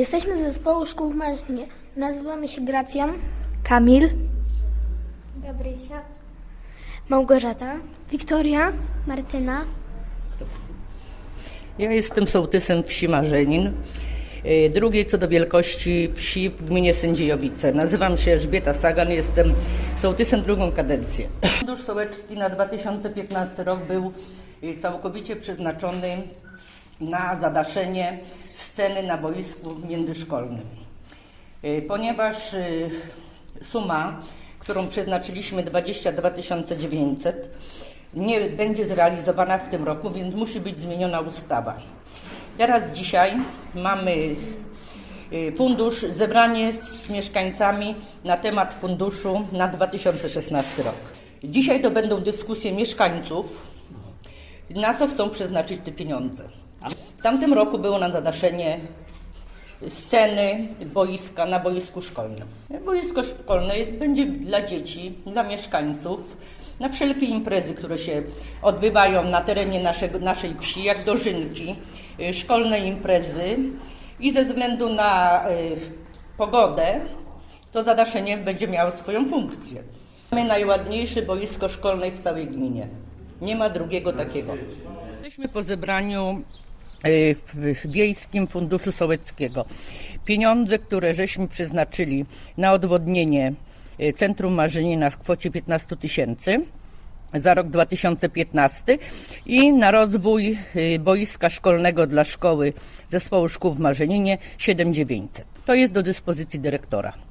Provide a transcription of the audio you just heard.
Jesteśmy z zespołu szkół w Marzynie. Nazywamy się Gracjan, Kamil, Gabrysia, Małgorzata, Wiktoria, Martyna, Ja jestem sołtysem wsi Marzenin, y, drugiej co do wielkości wsi w gminie Sędziejowice. Nazywam się Elżbieta Sagan, jestem sołtysem drugą kadencję. Fundusz Sołecki na 2015 rok był y, całkowicie przeznaczony na zadaszenie sceny na boisku międzyszkolnym. Y, Ponieważ y, suma, którą przeznaczyliśmy 22 900 nie będzie zrealizowana w tym roku, więc musi być zmieniona ustawa. Teraz dzisiaj mamy y, fundusz, zebranie z mieszkańcami na temat funduszu na 2016 rok. Dzisiaj to będą dyskusje mieszkańców, na co chcą przeznaczyć te pieniądze. W tamtym roku było na zadaszenie sceny boiska na boisku szkolnym. Boisko szkolne będzie dla dzieci, dla mieszkańców, na wszelkie imprezy, które się odbywają na terenie naszego, naszej wsi, jak dożynki, y, szkolne imprezy i ze względu na y, pogodę to zadaszenie będzie miało swoją funkcję. Mamy najładniejsze boisko szkolne w całej gminie. Nie ma drugiego takiego. Jesteśmy po zebraniu w w Wiejskim Funduszu Sołeckiego. Pieniądze, które żeśmy przeznaczyli na odwodnienie y, Centrum Marzynina w kwocie 15 tysięcy za rok 2015 i na rozwój y, boiska szkolnego dla szkoły Zespołu Szkół w Marzyninie 7900. To jest do dyspozycji dyrektora.